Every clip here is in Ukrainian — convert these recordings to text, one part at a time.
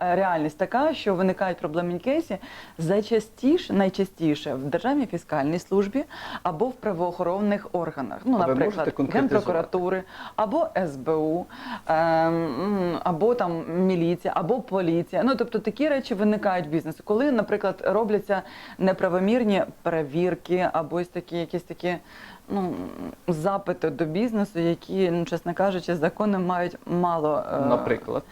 Реальність така, що виникають проблемні кейси зачастіше, найчастіше в Державній фіскальній службі або в правоохоронних органах. Ну, наприклад. Генпрокуратури, або СБУ, ем, або там міліція, або поліція. Ну тобто такі речі виникають в бізнесі, коли, наприклад, робляться неправомірні перевірки, або ось такі якісь такі. Ну, запити до бізнесу, які, ну, чесно кажучи, закони мають мало е, Наприклад.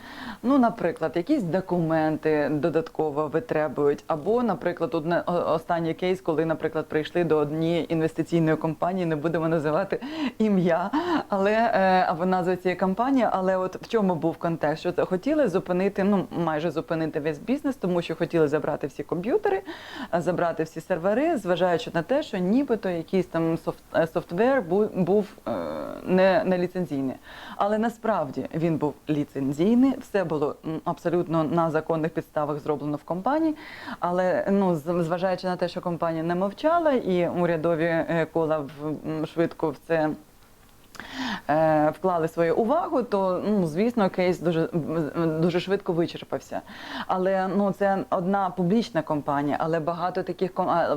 Ну, наприклад, якісь документи додатково витребують, або, наприклад, одне о- останній кейс, коли, наприклад, прийшли до однієї інвестиційної компанії, не будемо називати ім'я, але е, або назву цієї компанії. Але от в чому був контекст? Що це хотіли зупинити, ну майже зупинити весь бізнес, тому що хотіли забрати всі комп'ютери, е, забрати всі сервери, зважаючи на те, що нібито якийсь там софт, е, софтвер був, е, не, не ліцензійний. Але насправді він був ліцензійний, все було абсолютно на законних підставах зроблено в компанії. Але ну, зважаючи на те, що компанія не мовчала, і урядові е, кола швидко в це. Вклали свою увагу, то ну звісно, кейс дуже дуже швидко вичерпався. Але ну це одна публічна компанія, але багато таких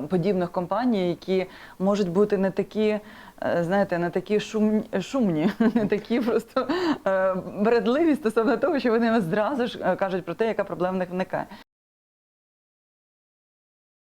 подібних компаній, які можуть бути не такі, е, знаєте, не такі шумні, шумні, не такі просто е, бредливі стосовно того, що вони зразу ж е, кажуть про те, яка проблема в них виникає.